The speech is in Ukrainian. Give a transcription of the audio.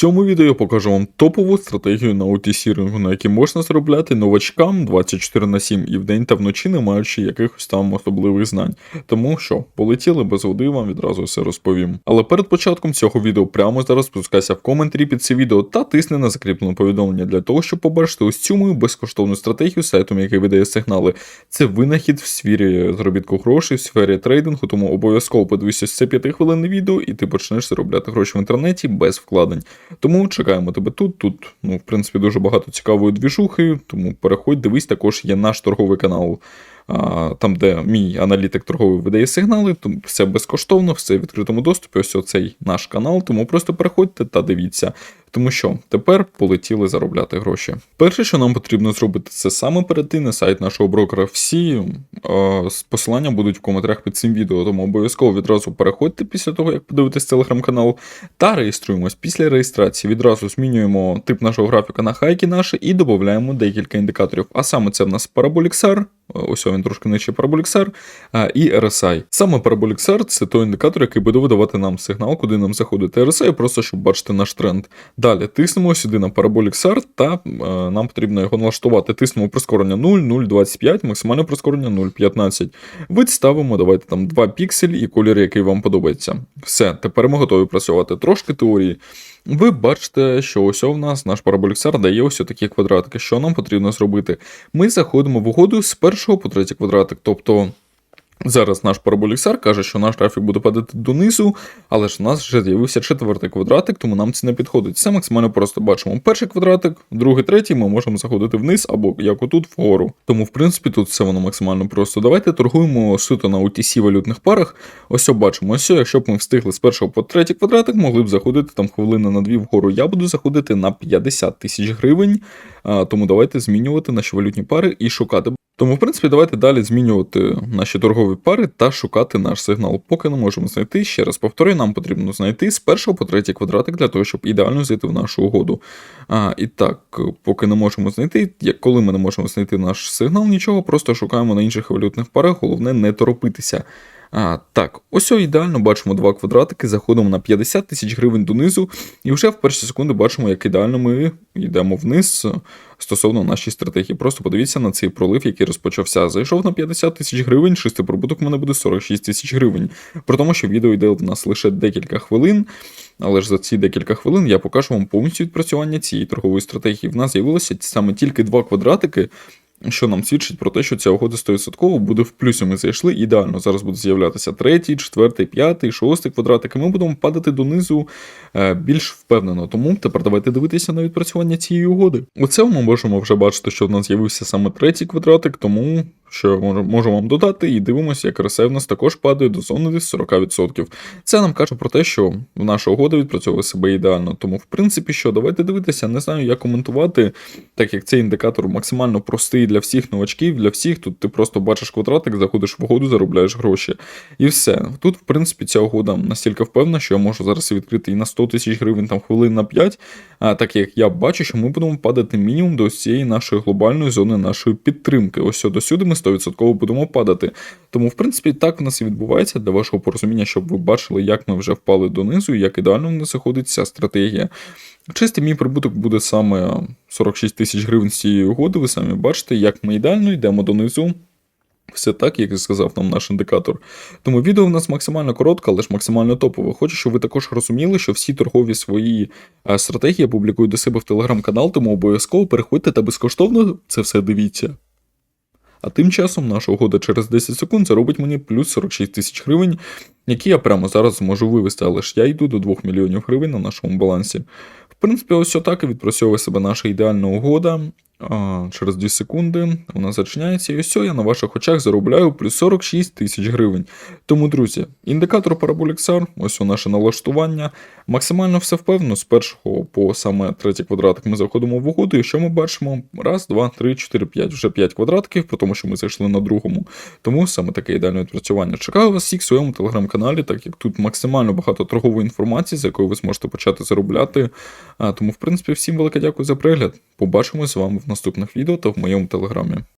цьому відео я покажу вам топову стратегію на OTC ринку, на якій можна заробляти новачкам 24 на 7 і вдень та вночі, не маючи якихось там особливих знань. Тому що полетіли без води, вам відразу все розповім. Але перед початком цього відео прямо зараз спускайся в коментарі під це відео та тисни на закріплене повідомлення для того, щоб побачити ось цю мою безкоштовну стратегію сайтом, який видає сигнали. Це винахід в сфері заробітку грошей, в сфері трейдингу, тому обов'язково подивися це 5 хвилинне відео, і ти почнеш заробляти гроші в інтернеті без вкладень. Тому чекаємо тебе тут. Тут, ну, в принципі, дуже багато цікавої двіжухи, тому переходь, дивись, також є наш торговий канал. Там, де мій аналітик торговий видає сигнали, то все безкоштовно, все в відкритому доступі. Ось оцей наш канал, тому просто переходьте та дивіться. Тому що тепер полетіли заробляти гроші. Перше, що нам потрібно зробити, це саме перейти на сайт нашого брокера. Всі е, посилання будуть в коментарях під цим відео, тому обов'язково відразу переходьте після того, як подивитесь телеграм-канал, та реєструємось. Після реєстрації відразу змінюємо тип нашого графіка на хайки наші і додаємо декілька індикаторів. А саме це в нас Parabolixar, ось він трошки нижче Parabolixar, а, і RSI. Саме Parabolixar – це той індикатор, який буде видавати нам сигнал, куди нам заходити RSI, просто щоб бачити наш тренд. Далі тиснемо сюди на Parabolic SAR та е, нам потрібно його налаштувати. Тиснемо прискорення 0, 0,25, максимальне прискорення 0,15. Вид ставимо, давайте там 2 пікселі і колір, який вам подобається. Все, тепер ми готові працювати. Трошки теорії. Ви бачите, що ось у нас наш SAR дає ось такі квадратики. Що нам потрібно зробити? Ми заходимо в угоду з першого по третій квадратик. Тобто. Зараз наш параболіксар каже, що наш графік буде падати донизу, але ж у нас вже з'явився четвертий квадратик, тому нам це не підходить. Це максимально просто бачимо. Перший квадратик, другий, третій, ми можемо заходити вниз або як отут вгору. Тому, в принципі, тут все воно максимально просто. Давайте торгуємо суто на OTC валютних парах. Ось о, бачимо. Ось, о, якщо б ми встигли з першого по третій квадратик, могли б заходити там хвилина на дві вгору. Я буду заходити на 50 тисяч гривень. Тому давайте змінювати наші валютні пари і шукати. Тому, в принципі, давайте далі змінювати наші торгові пари та шукати наш сигнал. Поки не можемо знайти, ще раз повторюю, нам потрібно знайти з першого по третій квадратик для того, щоб ідеально зайти в нашу угоду. А, І так, поки не можемо знайти, коли ми не можемо знайти наш сигнал, нічого, просто шукаємо на інших валютних парах, головне не торопитися. А, Так, ось ідеально бачимо два квадратики, заходимо на 50 тисяч гривень донизу, і вже в перші секунди бачимо, як ідеально ми йдемо вниз стосовно нашої стратегії. Просто подивіться на цей пролив, який розпочався. Зайшов на 50 тисяч гривень, чистий прибуток в мене буде 46 тисяч гривень. При тому, що відео йде в нас лише декілька хвилин, але ж за ці декілька хвилин я покажу вам повністю відпрацювання цієї торгової стратегії. В нас з'явилося саме тільки два квадратики. Що нам свідчить про те, що ця угода 100% буде в плюсі. Ми зайшли ідеально. Зараз буде з'являтися третій, четвертий, п'ятий, шостий квадратик, і ми будемо падати донизу е, більш впевнено. Тому тепер давайте дивитися на відпрацювання цієї угоди. У цьому ми можемо вже бачити, що в нас з'явився саме третій квадратик, тому що можу, вам додати, і дивимося, як RSI в нас також падає до зони десь 40%. Це нам каже про те, що наша угода відпрацьовує себе ідеально. Тому, в принципі, що, давайте дивитися, не знаю, як коментувати, так як цей індикатор максимально простий для всіх новачків, для всіх. Тут ти просто бачиш квадратик, заходиш в угоду, заробляєш гроші. І все. Тут, в принципі, ця угода настільки впевнена, що я можу зараз відкрити і на 100 тисяч гривень там хвилин на 5. А так як я бачу, що ми будемо падати мінімум до цієї нашої глобальної зони нашої підтримки. Ось до сюди ми 100% будемо падати. Тому, в принципі, так в нас і відбувається для вашого порозуміння, щоб ви бачили, як ми вже впали донизу, і як ідеально в нас заходить ця стратегія. Чистий мій прибуток буде саме 46 тисяч гривень з цієї угоди. Ви самі бачите, як ми ідеально йдемо донизу. Все так, як і сказав нам наш індикатор. Тому відео в нас максимально коротке, але ж максимально топове. Хочу, щоб ви також розуміли, що всі торгові свої е, стратегії я публікую до себе в телеграм-канал, тому обов'язково переходьте та безкоштовно це все дивіться. А тим часом наша угода через 10 секунд заробить мені плюс 46 тисяч гривень, які я прямо зараз зможу вивести, але ж я йду до 2 мільйонів гривень на нашому балансі. В принципі, ось отак і відпрацьовує себе наша ідеальна угода. Через 2 секунди вона зачиняється, і ось я на ваших очах заробляю плюс 46 тисяч гривень. Тому, друзі, індикатор Parabolic SAR, ось у наше налаштування. Максимально все впевнено, з першого по саме третій квадратик ми заходимо в угоду, і що ми бачимо? Раз, два, три, чотири, п'ять. Вже 5 квадратиків, тому що ми зайшли на другому. Тому саме таке ідеальне відпрацювання. Чекаю вас всіх в своєму телеграм-каналі, так як тут максимально багато торгової інформації, з якою ви зможете почати заробляти. А, тому, в принципі, всім велике дякую за перегляд. Побачимось з вами в наступних відео та в моєму телеграмі.